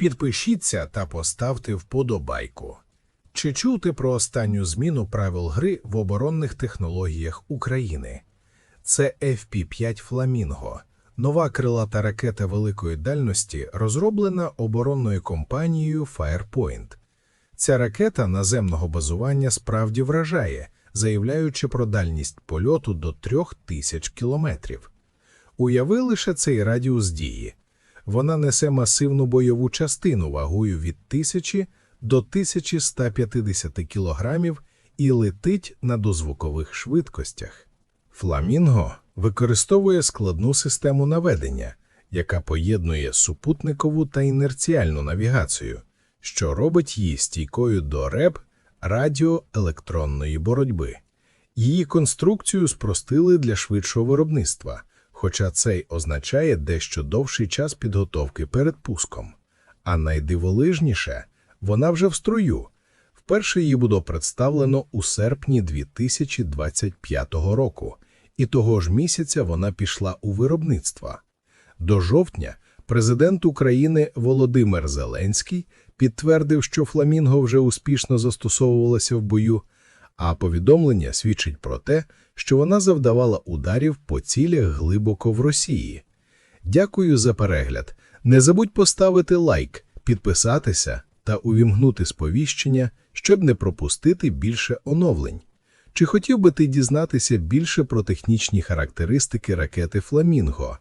Підпишіться та поставте вподобайку. Чи чув ти про останню зміну правил гри в оборонних технологіях України? Це FP-5 Фламінго, нова крилата ракета великої дальності, розроблена оборонною компанією Firepoint. Ця ракета наземного базування справді вражає, заявляючи про дальність польоту до 3000 кілометрів. Уяви лише цей радіус дії. Вона несе масивну бойову частину вагою від 1000 до 1150 кілограмів і летить на дозвукових швидкостях. Фламінго використовує складну систему наведення, яка поєднує супутникову та інерціальну навігацію, що робить її стійкою до РЕБ радіоелектронної боротьби. Її конструкцію спростили для швидшого виробництва, хоча це й означає дещо довший час підготовки перед пуском. А найдивовижніше, вона вже в строю. Вперше її було представлено у серпні 2025 року, і того ж місяця вона пішла у виробництво. До жовтня президент України Володимир Зеленський підтвердив, що фламінго вже успішно застосовувалася в бою, а повідомлення свідчить про те, що вона завдавала ударів по цілях глибоко в Росії. Дякую за перегляд. Не забудь поставити лайк, підписатися та увімкнути сповіщення, щоб не пропустити більше оновлень. Чи хотів би ти дізнатися більше про технічні характеристики ракети Фламінго?